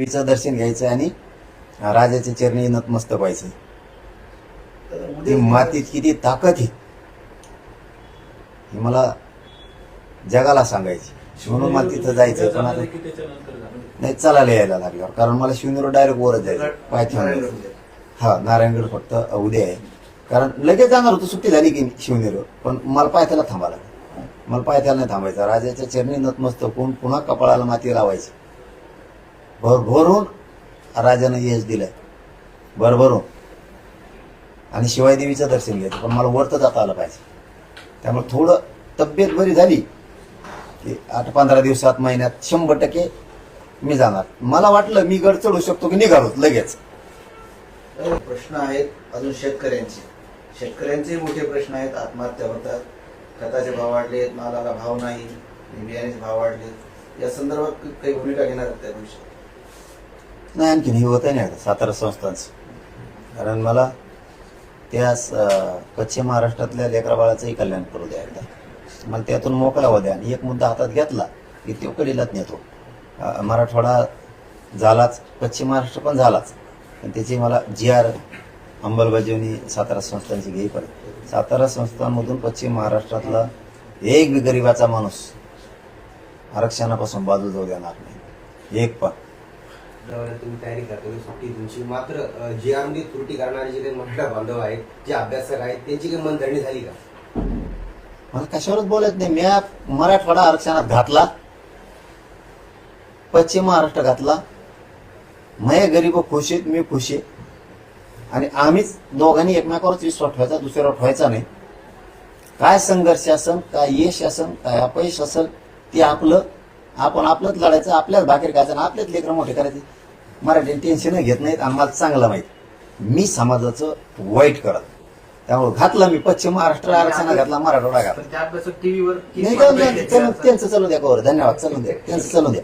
देवीचं दर्शन घ्यायचं आणि राजाच्या चरणी नतमस्तक व्हायचं. ती मातीत किती ताकद आहे हे मला जगाला सांगायची. म्हणून मला तिथं जायचं पण आता नाही चालायला यायला लागल्यावर कारण मला शिवनेर डायरेक्ट वरच जायचं पाय ठेवून हा नारायणगड फक्त उद्या आहे. कारण लगेच जाणार होतो सुट्टी झाली की शिवनेरवर पण मला पायथ्याला थांबायला. मला पायथ्याला नाही थांबायचं. राजाच्या चरणी नतमस्तक होऊन पुन्हा कपाळाला माती लावायची. भरभरून राजानं यश दिलं भरभरून. आणि शिवाय देवीचं दर्शन घ्यायचं पण मला वरतं जाता आलं पाहिजे. त्यामुळे थोडं तब्येत बरी झाली की आठ पंधरा दिवसात महिन्यात शंभर टक्के मी जाणार. मला वाटलं मी गड चढू शकतो की निघालो लगेच. प्रश्न आहेत अजून शेतकऱ्यांचे. शेतकऱ्यांचे मोठे प्रश्न आहेत आत्महत्या होतात खताचे भाव वाढलेत मालाला भाव नाही बियाण्याचे भाव वाढलेत. या संदर्भात काही भूमिका घेणार आहेत त्या दिवशी नाही आणखीन हे होतं नाही सातारा संस्थांचं. कारण मला त्या स- पश्चिम महाराष्ट्रातल्या लेकरा बाळाचंही कल्याण करू द्या एकदा. मला त्यातून मोकळा होऊ द्या. आणि एक मुद्दा हातात घेतला की तो कडीलाच नेतो. मराठवाडा झालाच पश्चिम महाराष्ट्र पण झालाच. पण त्याची मला जी आर अंमलबजावणी सातारा संस्थांची घेईपर्यंत सातारा संस्थांमधून पश्चिम महाराष्ट्रातला एक बी गरिबाचा माणूस आरक्षणापासून बाजू जाऊ देणार नाही. एक पण. त्यावेळेला तुम्ही तयारी करता की सुट्टी तुमची. मात्र जे जी आमदी त्रुटी करणारे जे काही मराठा बांधव आहेत जे अभ्यासक आहेत त्यांची काही मनधरणी झाली का? मला कशावरच बोलत नाही. मी मराठवाडा आरक्षणात घातला. पश्चिम महाराष्ट्र घातला. मय गरीब खुश आहेत मी खुश आहे. आणि आम्हीच दोघांनी एकमेकावरच विश्वास ठेवायचा दुसऱ्यावर ठेवायचा नाही. काय संघर्ष असन काय यश असन काय अपयश असेल ते आपलं आपण आपलंच लढायचं आपल्याच भाकरी खायचं आणि आपल्याच लेकरं मोठे करायचे. मराठी टेन्शन घेत नाहीत आणि मला चांगलं माहीत. मी समाजाचं वाईट करत. त्यामुळे घातला मी पश्चिम महाराष्ट्र आरक्षणात घातला मराठवाडा घातला. नाही त्यांचं चालू द्या कवर धन्यवाद. चालू द्या. त्यांचं चालू द्या.